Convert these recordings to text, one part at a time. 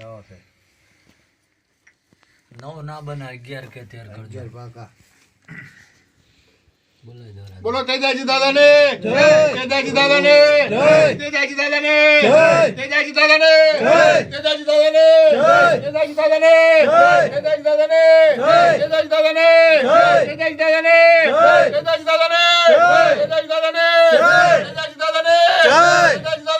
વધાવો છે નવ ના બને અગિયાર કે તેર અગિયાર પાકા તેજાજી દાદા ને તેજાજી દાદાને તેજાજી દાદાને તેજાજી દાદાને તેજાજી દાદાને તેજાજી દાદાને તેજાજી દાદાને તેજાજી દાદાને તેજાજી દાદાને તેજાજી દાદાને તેજાજી દાદાને તેજાજી દાદા ને તેજાજી દાદાને તેજાજી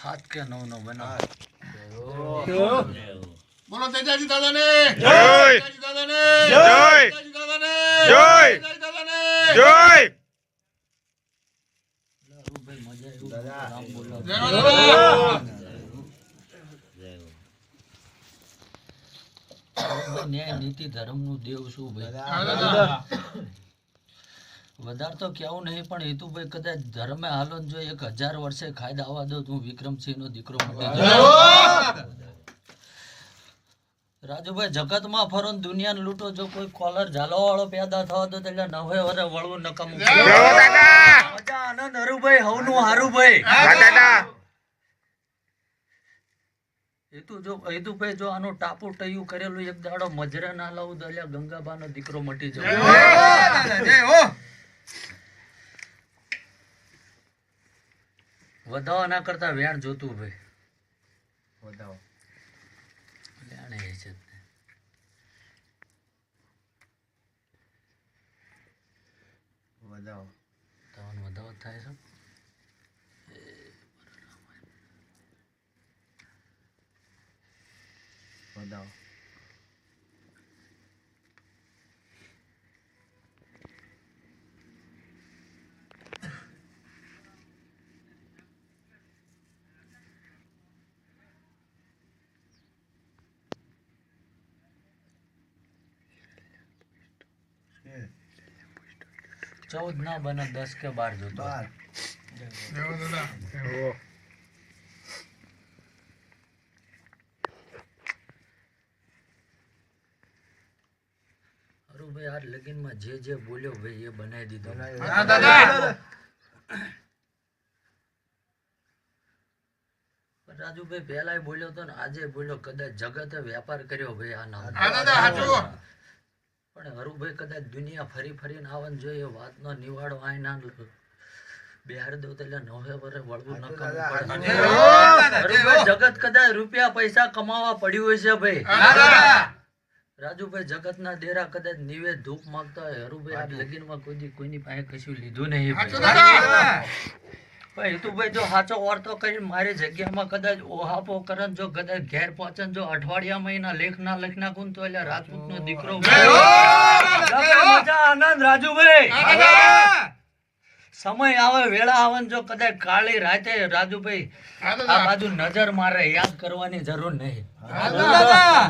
હાથ કે નવ નો બનાવ. બોલો તેજાજી દાદા ને ન્યાય નીતિ ધર્મનું દેવ શું ભાઈ. વધારે તો કેવું નહીં પણ હેતુભાઈ કદાચ ધર્મે હાલો જો એક હજાર વર્ષે ખાયદા આવવા દો હું વિક્રમસિંહ નો દીકરો. રાજુભાઈ જગતમાં ફરો ને દુનિયાને લૂંટો જો કોઈ કોલર ઝાલો વાળો પેદા થવા દો એટલે નવે વરે વળવું નકામું આનંદ હરુભાઈ હવનું હારુભાઈ. હેતુ જો હેતુભાઈ જો આનું ટાપુ ટયું કરેલું એક દાડો મજરે ના લાવું તો એટલે ગંગાબાનો દીકરો મટી જય જાય હો. દાદા, જય હો. વધાવા ના કરતા વેણ જોતું ભાઈ વધાવો. વેણ એ છે વધાવો. તમને વધાવો થાય છે. વધાવો. ચૌદ ના બને દસ કે બાર જોતો ભાઈ. આ લગીનમાં જે જે બોલ્યો ભાઈ એ બનાવી દીધો રાજુભાઈ પેલા બોલ્યો તો ને આજે બોલ્યો કદાચ જગતે વ્યાપાર કર્યો ભાઈ આ નામ. પણ હરુભાઈ કદાચ દુનિયા ફરી ફરીને આવે ને જોઈએ વાતનો નિવાડ આય ના બિહાર દો એટલે નવે વરે વળવું ન કરવું જગત કદાચ રૂપિયા પૈસા કમાવા પડ્યું હોય છે ભાઈ. રાજુભાઈ જગતના દેરા કદાચ નિવેદ ધૂપ માંગતા હોય હરુભાઈ આ લગીનમાં કોઈ કોઈની પાસે કશું લીધું નહીં હેતુભાઈ જો સાચો વાર્તો કરી મારી જગ્યામાં કદાચ ઓહાપો કરન જો કદાચ ઘેર પહોંચન જો અઠવાડિયા મહિના લેખ ના લખ નાખું તો એટલે રાજપૂત નો દીકરો આનંદ રાજુભાઈ. સમય આવે વેળા આવે જો કદાચ કાળી રાતે રાજુભાઈ આ બાજુ નજર મારે યાદ કરવાની જરૂર નહીં.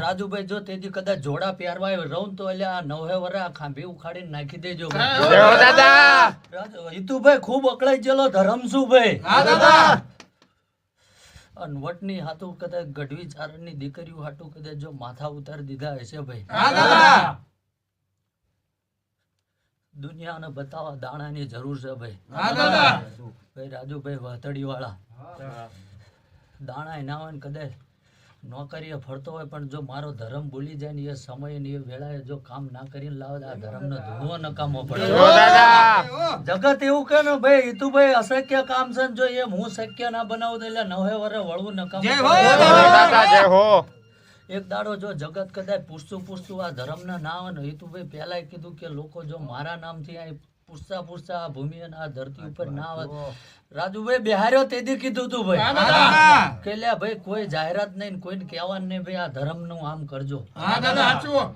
રાજુભાઈ જો તેથી કદાચ જોડા પહેરવા રહું તો એટલે આ નવે વરે આ ખાંભી ઉખાડીને નાખી દેજો. હિતુભાઈ ખૂબ અકળાઈ ગયેલો ધરમ શું ભાઈ હા દાદા. વટની હાથું કદાચ ગઢવી ચારણની દીકરીઓ હાટું કદાચ જો માથા ઉતારી દીધા હશે ભાઈ. હા દાદા. દુનિયાને બતાવવા દાણાની જરૂર છે ભાઈ. ભાઈ રાજુભાઈ વાતડી વાળા દાણા ના હોય ને કદાચ નોકરીએ ફરતો હોય પણ જો મારો ધર્મ ભૂલી જાય ને એ સમય ને એ વેળાએ જો કામ ના કરીને લાવે આ ધર્મનો ધૂણો નકામો પડે. જય હો દાદા. જગત એવું કે ને ભાઈ હિતુભાઈ અશક્ય કામ છે ને જો એમ હું શક્ય ના બનાવું તો એટલે નવે વરે વળવું નકામું એક દાડો જો જગત કદાચ પૂછતું પૂછતું આ ધર્મના ના અને હિતુભાઈ પહેલાય કીધું કે લોકો જો મારા નામથી અહીં પૂછતા પૂછતા આ ભૂમિ અને આ ધરતી ઉપર ના આવે. રાજુભાઈ બિહાર્યો તેથી કીધું તું ભાઈ. કે લ્યા ભાઈ કોઈ જાહેરાત નહીં ને કોઈને કહેવાનું નહીં ભાઈ આ ધર્મનું આમ કરજો. હા દાદા, સાચું.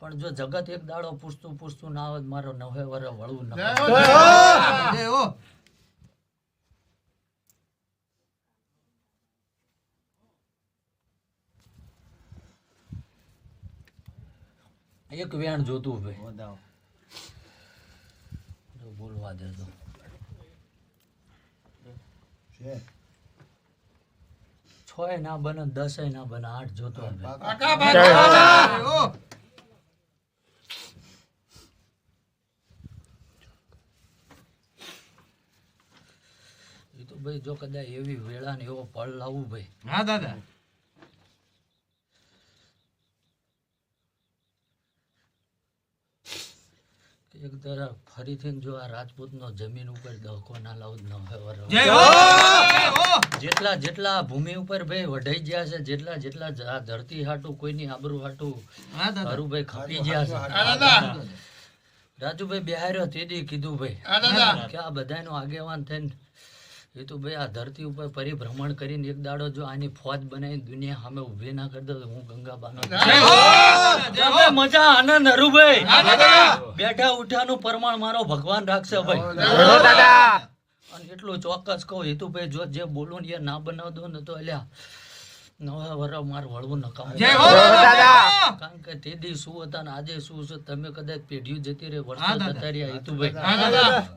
પણ જો જગત એક દાડો પૂછતું પૂછતું ના આવે મારો નવે વરે વળવું ન જય કરે. હો, જય હો. જય હો. એક વેણ જોતું ભાઈ વધાવો જો બોલવા દેજો. તો છ ના બને દસ ના બને આઠ જોતો. એ તો ભાઈ જો કદાચ એવી વેળા ને એવો પળ લાવવું ભાઈ. હા દાદા. એક તરફ ફરીથી જો આ રાજપૂતનો જમીન ઉપર દહકો ના લાવ ન. જેટલા જેટલા ભૂમિ ઉપર ભાઈ વઢાઈ ગયા છે જેટલા જેટલા આ ધરતી હાટું કોઈની આબરૂ હાટું હરુભાઈ ખપી ગયા છે. રાજુભાઈ બિહાર્યો તેદી કીધું ભાઈ. કે આ બધાનો આગેવાન થઈને એ તો ભાઈ આ ધરતી ઉપર પરિભ્રમણ કરીને એક દાડો જો આની ફોજ બનાવી દુનિયા સામે ઊભી ના કરી હું હો. હવે મજા આનંદ હરુભાઈ બેઠા ઉઠાનું પ્રમાણ મારો ભગવાન રાખશે ભાઈ. અને એટલું ચોક્કસ કહું હેતુભાઈ જો જે બોલું ને એ ના બનાવ દો ને તો અલ્યા નવા માર વળવું નકામ. કારણ કે તે દી શું હતા ને આજે શું છે તમે કદાચ પેઢીઓ જતી રહે વર્ષો જતા રહ્યા હેતુભાઈ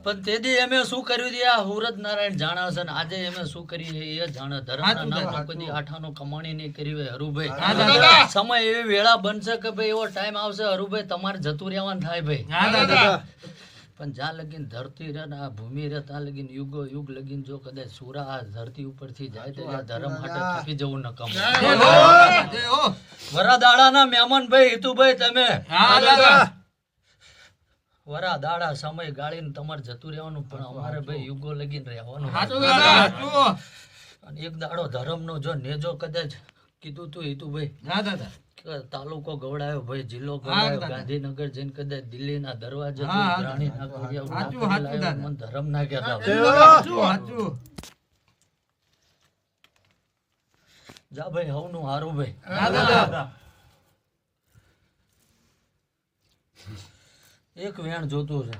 પણ તે દી અમે શું કર્યું છે આ હુરત નારાયણ જાણા છે ને આજે અમે શું કરી છે એ જાણે. ધર્મના નામનો કદી આઠાનો કમાણી નહીં કરી હોય હરુભાઈ. સમય એવી વેળા બનશે કે ભાઈ એવો ટાઈમ આવશે હરુભાઈ તમારે જતું રહેવાનું થાય ભાઈ. હા દાદા. પણ જ્યાં લગીન ધરતી રહે ને આ ભૂમિ રહે ત્યાં લગીન યુગો યુગ લગીન જો કદાચ સુરા આ ધરતી ઉપરથી જાય તો આ ધર્મ માટે થકી જવું નકામ વરાદાડાના મહેમાન ભાઈ હિતુભાઈ તમે? વરા દાડા સમય ગાળીને તમારે જતું રહેવાનું પણ અમારે ભાઈ યુગો લગીન રહેવાનું અને એક દાડો ધર્મનો જો નેજો કદાચ કીધું તું હિતુભાઈ હા દાદા. તાલુકો ગવડાયો ભાઈ જિલ્લો ગવડાયો ગાંધીનગર જઈને કદાચ દિલ્હીના દરવાજે હા, હા, ગ્રાણી ના. મને ધર્મ ના જા ભાઈ હવનું હારું ભાઈ. એક વેણ જોતું છે.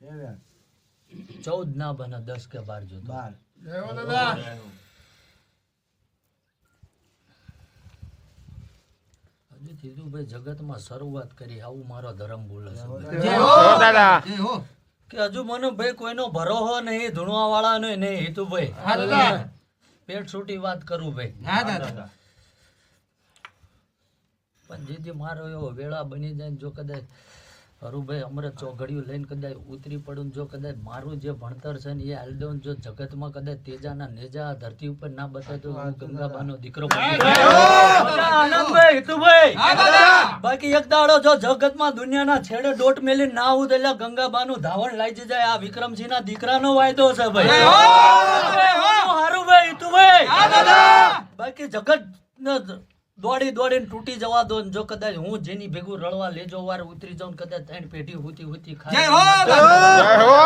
છે ચૌદ ના બને દસ કે બાર જોતું. બાર. જય હો દાદા હજી કીધું ભાઈ જગતમાં શરૂઆત કરી આવું મારો ધર્મ બોલે છે. કે હજુ મને ભાઈ કોઈનો ભરોહો નહીં ધૂણવા વાળા નહીં હેતુ ભાઈ પેટ છૂટી વાત કરું ભાઈ. પણ જેથી મારો એવો વેળા બની જાય ને જો કદાચ હરુભાઈ અમૃત ચોઘડિયું લઈને કદાચ ઉતરી પડું જો કદાચ મારું જે ભણતર છે ને એ હાલ જો જગતમાં કદાચ તેજાના નેજા ધરતી ઉપર ના બતાય તો હું ગંગાબાનો દીકરો બાકી એક દાડો જો જગતમાં દુનિયાના છેડે દોટ મેલી ના આવું એટલે ગંગાબાનું ધાવણ લાઈ જાય. આ વિક્રમસિંહ ના દીકરાનો વાયદો છે ભાઈ! હારું ભાઈ હિતુભાઈ. બાકી જગત ન દોડી દોડીને તૂટી જવા દો જો કદાચ હું જેની ભેગું રળવા લેજો વાર ઉતરી જાઉં કદાચ ત્રણ પેઢી હુતી હુતી જય ખાય હો! જય હો!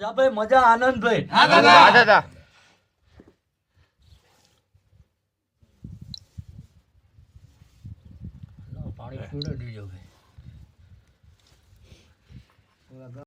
જા ભાઈ મજા આનંદ ભાઈ હા હા દાદા. દાદા પાણી